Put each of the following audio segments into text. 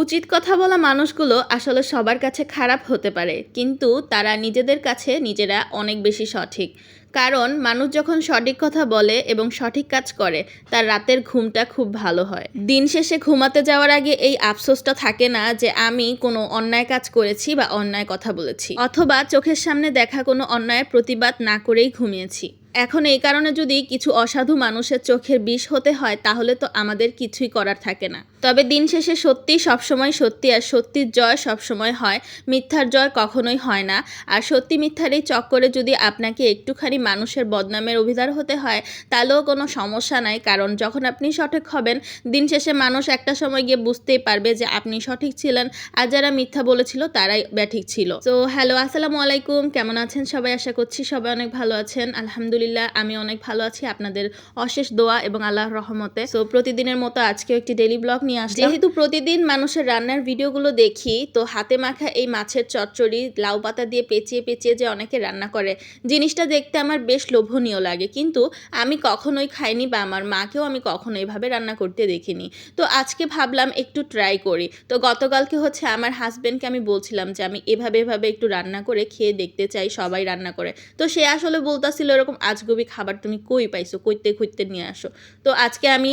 উচিত কথা বলা মানুষগুলো আসলে সবার কাছে খারাপ হতে পারে, কিন্তু তারা নিজেদের কাছে নিজেরা অনেক বেশি সঠিক। কারণ মানুষ যখন সঠিক কথা বলে এবং সঠিক কাজ করে, তার রাতের ঘুমটা খুব ভালো হয়। দিন শেষে ঘুমাতে যাওয়ার আগে এই আফসোসটা থাকে না যে আমি কোনো অন্যায় কাজ করেছি বা অন্যায় কথা বলেছি, অথবা চোখের সামনে দেখা কোনো অন্যায়ের প্রতিবাদ না করেই ঘুমিয়েছি। এখন এই কারণে যদি কিছু অসাধু মানুষের চোখের বিষ হতে হয়, তাহলে তো আমাদের কিছুই করার থাকে না। তবে দিন শেষে সত্যি সবসময় সত্যি আর সত্যির জয় সবসময় হয়, মিথ্যার জয় কখনোই হয় না। আর সত্যি মিথ্যার এই চক্করে যদি আপনাকে একটুখানি মানুষের বদনামের অভিধার হতে হয়, তাহলেও কোনো সমস্যা নাই। কারণ যখন আপনি সঠিক হবেন, দিন শেষে মানুষ একটা সময় গিয়ে বুঝতেই পারবে যে আপনি সঠিক ছিলেন আর যারা মিথ্যা বলেছিল, তারাই ব্যাঠিক ছিল। তো হ্যালো, আসসালামু আলাইকুম। কেমন আছেন সবাই? আশা করছি সবাই অনেক ভালো আছেন। আলহামদুলিল্লাহ। আমি অনেক ভালো আছি। আপনাদের অশেষ দোয়া এবং আল্লাহর রহমতে। তো প্রতিদিনের মতো আজকেও একটি ডেলি ব্লগ নিয়ে আসলাম। যেহেতু প্রতিদিন মানুষের রান্নার ভিডিওগুলো দেখি, তো হাতে মাখা এই মাছের চচ্চড়ি, লাউ পাতা দিয়ে পেঁচিয়ে পেঁচিয়ে যে অনেকে রান্না করে, জিনিসটা দেখতে আমার বেশ লোভনীয় লাগে। কিন্তু আমি কখনোই খাইনি বা আমার মাকেও আমি কখনো এভাবে রান্না করতে দেখিনি। তো আজকে ভাবলাম একটু ট্রাই করি। তো গতকালকে হচ্ছে আমার হাজবেন্ডকে আমি বলছিলাম যে, আমি এভাবে এভাবে একটু রান্না করে খেয়ে দেখতে চাই, সবাই রান্না করে। তো সে আসলে বলতাছিল এরকম আজগবি খাবার তুমি কই পাইছো? কইতে খুঁজতে নিয়ে আসো। তো আজকে আমি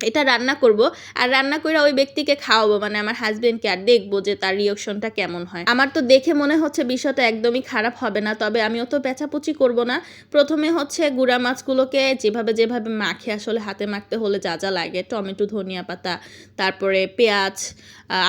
এটা রান্না করব আর রান্না করে ওই ব্যক্তিকে খাওয়াবো মানে আমার হাজবেন্ডকে আর দেখব যে তার রিয়াকশনটা কেমন হয়। আমার তো দেখে মনে হচ্ছে বিষয়টা একদমই খারাপ হবে না, তবে আমি অত পেঁচাপুচি করব না। প্রথমে হচ্ছে গুঁড়া মাছগুলোকে যেভাবে যেভাবে মাখে, আসলে হাতে মাখতে হলে যা যা লাগে, টমেটো, ধনিয়া পাতা, তারপরে পেঁয়াজ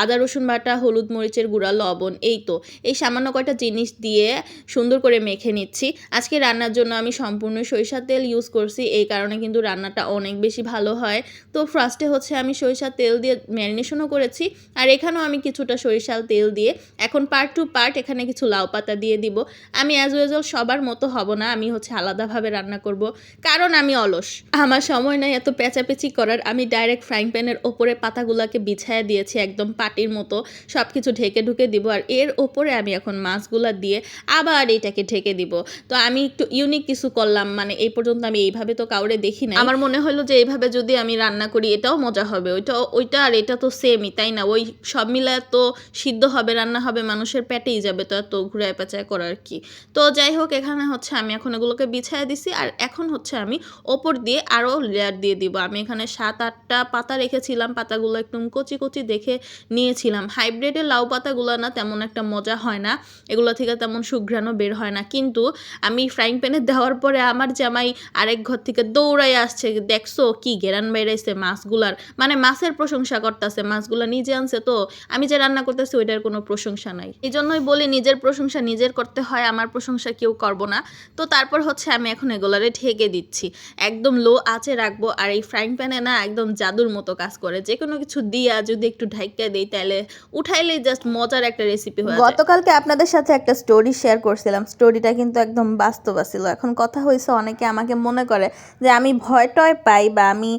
আদা, রসুন বাটা, হলুদ মরিচের গুঁড়া, লবণ, এই তো। এই সামান্য কয়টা জিনিস দিয়ে সুন্দর করে মেখে নিচ্ছি। আজকে রান্নার জন্য আমি সম্পূর্ণ সরিষার তেল ইউজ করছি, এই কারণে কিন্তু রান্নাটা অনেক বেশি ভালো হয়। তো ফার্স্টে হচ্ছে আমি সরিষার তেল দিয়ে ম্যারিনেশনও করেছি। আর এখানেও আমি কিছুটা সরিষার তেল দিয়ে এখন পার্ট টু পার্ট এখানে কিছু লাউ পাতা দিয়ে দিব। আমি অ্যাজ ইউজুয়াল সবার মতো হব না, আমি হচ্ছে আলাদাভাবে রান্না করব। কারণ আমি অলস। আমার সময় নাই এত পেঁচাপেচি করার। আমি ডাইরেক্ট ফ্রাইং প্যানের ওপরে পাতাগুলোকে বিছায়া দিয়েছি একদম পাটির মতো। সব কিছু ঢেকে ঢুকে দিব। আর এর ওপরে আমি এখন মাছগুলো দিয়ে আবার এটাকে ঢেকে দিব। তো আমি একটু ইউনিক কিছু করলাম। মানে এই পর্যন্ত আমি এইভাবে তো কাউরে দেখি না আমার মনে হলো যে এইভাবে যদি আমি রান্না করি, এটাও মজা হবে। ওইটা ওইটা আর এটা তো সেমই তাই না? ওই সব মিলায় তো সিদ্ধ হবে, রান্না হবে, মানুষের পেটেই যাবে তো এত ঘুরায় পেঁচায় করার কি। তো যাই হোক, এখানে হচ্ছে আমি এখন এগুলোকে বিছায় দিছি, আর এখন হচ্ছে আমি ওপর দিয়ে আরও লেয়ার দিয়ে দিব। আমি এখানে সাত, আটটা পাতা রেখেছিলাম, পাতাগুলো একদম কচি কচি দেখে নিয়েছিলাম। হাইব্রিডের লাউ পাতাগুলো না তেমন একটা মজা হয় না, এগুলো থেকে তেমন সুঘ্রাণও বের হয় না। কিন্তু আমি ফ্রাইং প্যানে দেওয়ার পরে আমার জামাই আরেক ঘর থেকে দৌড়াই আসছে, দেখছ কি গেরান বেড়াইছে মাছগুলার মানে মাছের প্রশংসা করতেছে, মাছগুলা নিজে আনছে তো, আমি যে রান্না করতেছি ওইটার কোনো প্রশংসা নাই। এই জন্যই বলি, নিজের প্রশংসা নিজের করতে হয়, আমার প্রশংসা কেউ করব না। তো তারপর হচ্ছে আমি এখন এগুলারে ঢেকে দিচ্ছি। একদম লো আঁচে রাখব, আর এই ফ্রাইং প্যানে না একদম জাদুর মতো কাজ করে। যে কোনো কিছু দিয়া যদি একটু ঢাইকা দিই, তাহলে উঠাইলেই জাস্ট মজার একটা রেসিপি হয়ে গতকালকে আপনাদের সাথে একটা স্টোরি শেয়ার করছিলাম। স্টোরিটা কিন্তু একদম বাস্তব ছিল এখন কথা হয়েছে অনেকে আমাকে মনে করে যে আমি ভয় টয় পাই বা আমি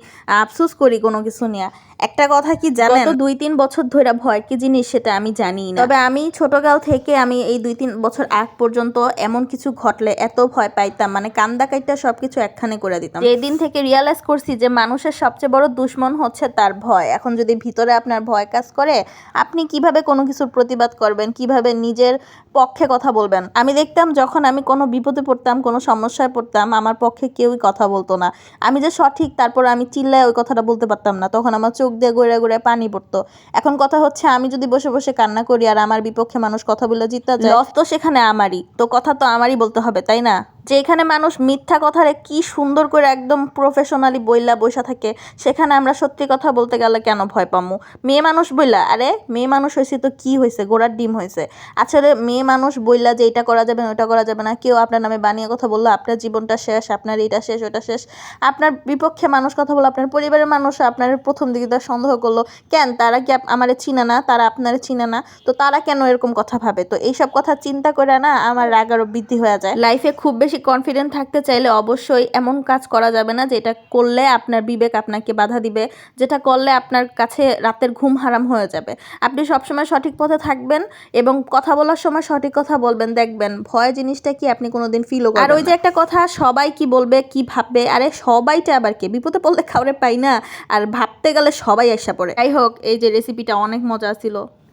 আফসোস করি কোনো কিছু নিয়ে। একটা কথা কি জানেন? দুই তিন বছর ধরে ভয় কি জিনিস সেটা আমি জানি না। তবে আমি ছোটকাল থেকে আমি এই দুই তিন বছর আগ পর্যন্ত এমন কিছু ঘটলে এত ভয় পাইতাম মানে কান্দা কাইটা সবকিছু একখানে করে দিতাম। এই দিন থেকে রিয়ালাইজ করছি যে মানুষের সবচেয়ে বড় দুশ্মন হচ্ছে তার ভয়। এখন যদি ভিতরে আপনার ভয় কাজ করে আপনি কীভাবে কোনো কিছুর প্রতিবাদ করবেন? কীভাবে নিজের পক্ষে কথা বলবেন? আমি দেখতাম যখন আমি কোনো বিপদে পড়তাম কোনো সমস্যায় পড়তাম আমার পক্ষে কেউই কথা বলতো না। আমি যে সঠিক তারপর আমি চিল্লায় ওই কথাটা বলতে পারতাম না। তখন আমার চোখ দিয়ে গড়ে গড়ে পানি পড়তো। এখন কথা হচ্ছে আমি যদি বসে বসে কান্না করি আর আমার বিপক্ষে মানুষ কথা বলে জিতা যায় লস তো সেখানে আমারই। তো কথা তো আমারই বলতে হবে তাই না? যে এখানে মানুষ মিথ্যা কথারে কি সুন্দর করে একদম প্রফেশনালি বইলা বসা থাকে, সেখানে আমরা সত্যি কথা বলতে গেলে কেন ভয় পামু? মেয়ে মানুষ বইলা, আরে মেয়ে মানুষ হয়েছে তো কি হয়েছে গোড়ার ডিম হয়েছে আসলে মেয়ে মানুষ বইলা যে এটা করা যাবে না, ওটা করা যাবে না, কেউ আপনার নামে বানিয়ে কথা বলল, আপনার জীবনটা শেষ, আপনার এটা শেষ, ওটা শেষ, আপনার বিপক্ষে মানুষ কথা বলল আপনার পরিবারের মানুষ আপনার প্রথম দিকে তার সন্দেহ করল, কেন তারা কি আমারে চিনে না, তারা আপনারে চিনে না, তো তারা কেন এরকম কথা ভাবে? তো এইসব কথা চিন্তা করে না আমার রাগ আরও বৃদ্ধি হয়ে যায়। লাইফে খুব বেশি কনফিডেন্ট থাকতে চাইলে অবশ্যই এমন কাজ করা যাবে না যেটা করলে আপনার বিবেক আপনাকে বাধা দিবে যেটা করলে আপনার কাছে রাতের ঘুম হারাম হয়ে যাবে। আপনি সবসময় সঠিক পথে থাকবেন এবং কথা বলার সময় সঠিক কথা বলবেন। দেখবেন ভয় জিনিসটা কি আপনি কোনোদিন ফিলও আর ওই যে একটা কথা সবাই কি বলবে কি ভাববে? আরে সবাইটা আবার কে? বিপদে পড়লে খাওয়ারে পাই না। আর ভাবতে গেলে সবাই আসা পড়ে। যাই হোক এই যে রেসিপিটা অনেক মজা ছিল।